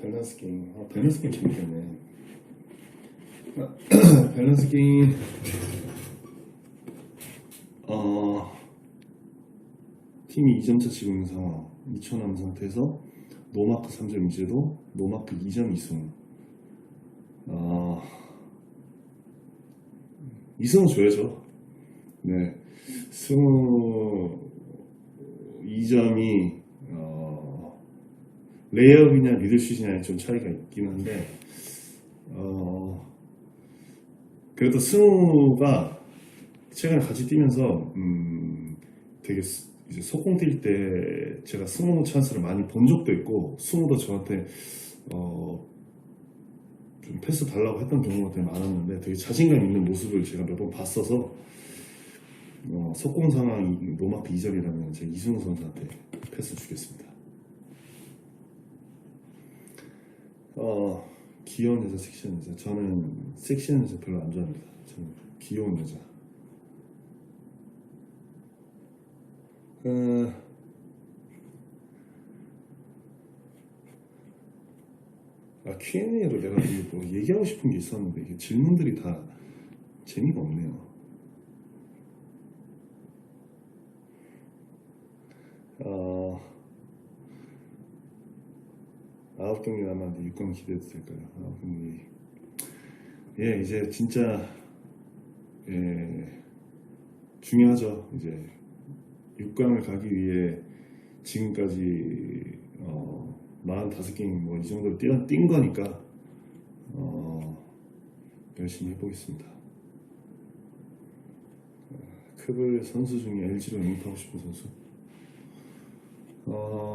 밸런스 게임. 아, 밸런스 게임 재밌겠네. 아, 밸런스 게임. 어, 팀이 2점차 치고 있는 상황. 2초 남은 상태에서 노마크 3점 이제도 노마크 2점 이승우. 아, 이승우 줘야죠. 네. 승우 2점이 어, 레이업이냐 리더슛이냐에 좀 차이가 있긴 한데 어, 그래도 승우가 최근에 같이 뛰면서 음, 되게 스- 이제 속공 뛸 때 제가 승우 찬스를 많이 본 적도 있고 승우도 저한테 어, 좀 패스 달라고 했던 경우가 되게 많았는데 되게 자신감 있는 모습을 제가 몇 번 봤어서 어, 속공 상황 이- 노마크 2점이라면 제가 이승우 선수한테 패스 주겠습니다. 어, 귀여운 여자, 섹시한 여자. 저는 섹시한 여자 별로 안 좋아합니다. 저는 귀여운 여자. 어, 아, Q&A로 내가 뭐 얘기하고 싶은 게 있었는데 이게 질문들이 다 재미가 없네요. 어, 아홉 경기 남았는데 6강 기대도 될까요? 아홉 경기. 예, 이제 진짜, 예, 중요하죠. 이제 6강을 가기 위해 지금까지, 어, 45게임 뭐 이 정도로 뛰어, 뛴 거니까, 어, 열심히 해보겠습니다. 어, 크블 선수 중에 LG로 영입하고 싶은 선수? 어,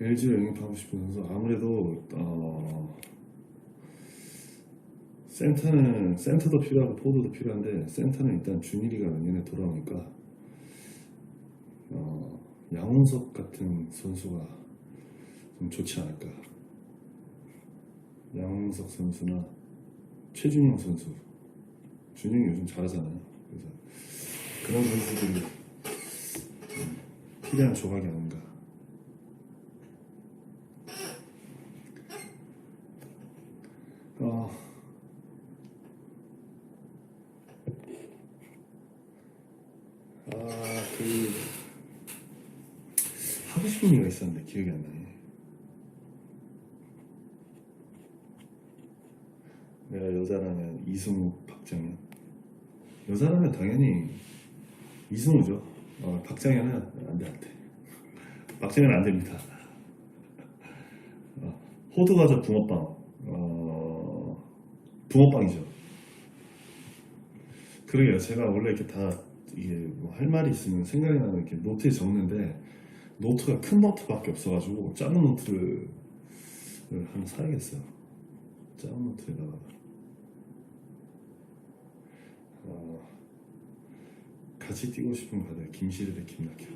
LG로 영입하고 싶은 선수 아무래도 어, 센터는 센터도 필요하고 포드도 필요한데 센터는 일단 준일이가 내년에 돌아오니까 어, 양홍석 같은 선수가 좀 좋지 않을까. 양홍석 선수나 최준용 선수. 준용이 요즘 잘하잖아요. 그래서 그런 선수들이 음, 필요한 조각이 아닌가 70순위가 있었는데 기억이 안 나네. 내가 여자라면 이승우, 박정현. 여자라면 당연히 이승우죠. 어, 박정현은 안 돼, 안 돼. 박정현은 안 됩니다. 어, 호두과자 붕어빵. 어, 붕어빵이죠. 그러게요. 제가 원래 이렇게 다 이게 뭐 할 말이 있으면 생각이 나면 이렇게 노트에 적는데 노트가 큰 노트밖에 없어가지고 작은 노트를 하나 사야겠어요. 작은 노트에다가 어, 같이 뛰고 싶은 가들 김시대 대 김낙현.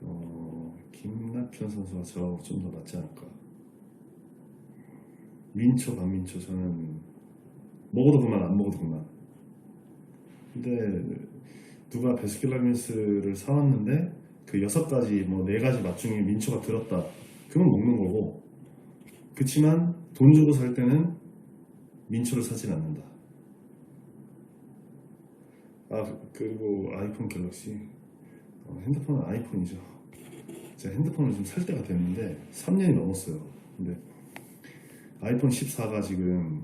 어, 김낙현 선수가 저하고 좀더 맞지 않을까. 민초 반민초 저는 먹어도 그만 안 먹어도 그만. 근데 누가 베스킨라빈스를 사왔는데 그 여섯 가지 뭐 네 가지 맛 중에 민초가 들었다. 그건 먹는 거고. 그치만 돈 주고 살 때는 민초를 사진 않는다. 아 그리고 아이폰 갤럭시 어, 핸드폰은 아이폰이죠. 제가 핸드폰을 좀살 때가 됐는데 3년이 넘었어요. 근데 아이폰 14가 지금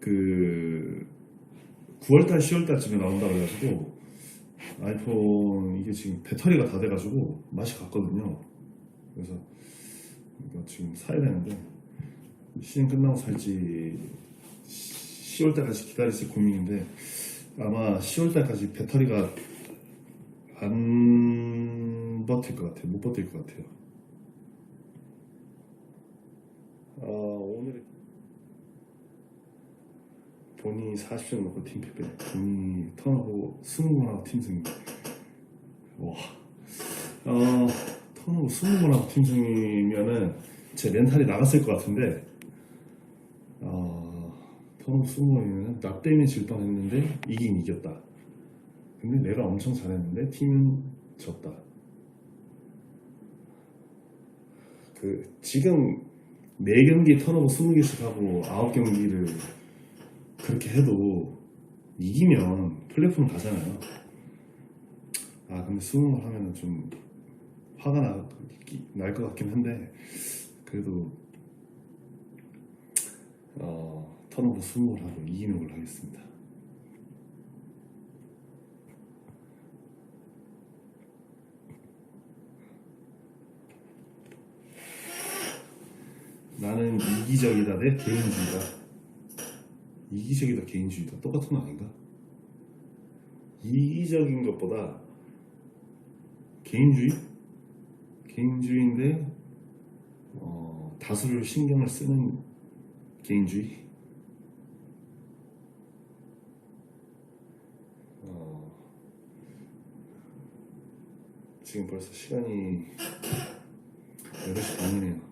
그 9월달, 10월달쯤에 나온다 그래가지고 아이폰 이게 지금 배터리가 다 돼가지고 맛이 갔거든요. 그래서 이거 지금 사야 되는데 시즌 끝나고 살지 10월 달까지 기다릴지 고민인데 아마 10월 달까지 배터리가 안 버틸 것 같아요. 못 버틸 것 같아요. 아, 오늘 본인이 40점 넣고 팀 패배, 본인이 턴오버 20번 하고 팀 승리. 와, 어, 턴오버 20번 하고 팀 승리면은 제 멘탈이 나갔을 것 같은데, 어, 턴오버 20번이면 나 때문에 질 뻔했는데 이긴 이겼다. 근데 내가 엄청 잘했는데 팀은 졌다. 그 지금 4경기 턴오버 20개씩 하고 9경기를 그렇게 해도 이기면 플레이오프는 가잖아요. 아 근데 수능을 하면은 좀 화가 날것 같긴 한데 그래도 어, 턴오버 20을 하고 이기는 걸로 하겠습니다. 나는 이기적이다 대 개인주의다. 이기적이다 개인주의다 똑같은 거 아닌가? 이기적인 것보다 개인주의? 개인주의인데 어, 다수를 신경을 쓰는 개인주의? 어, 지금 벌써 시간이 8시 반이네요.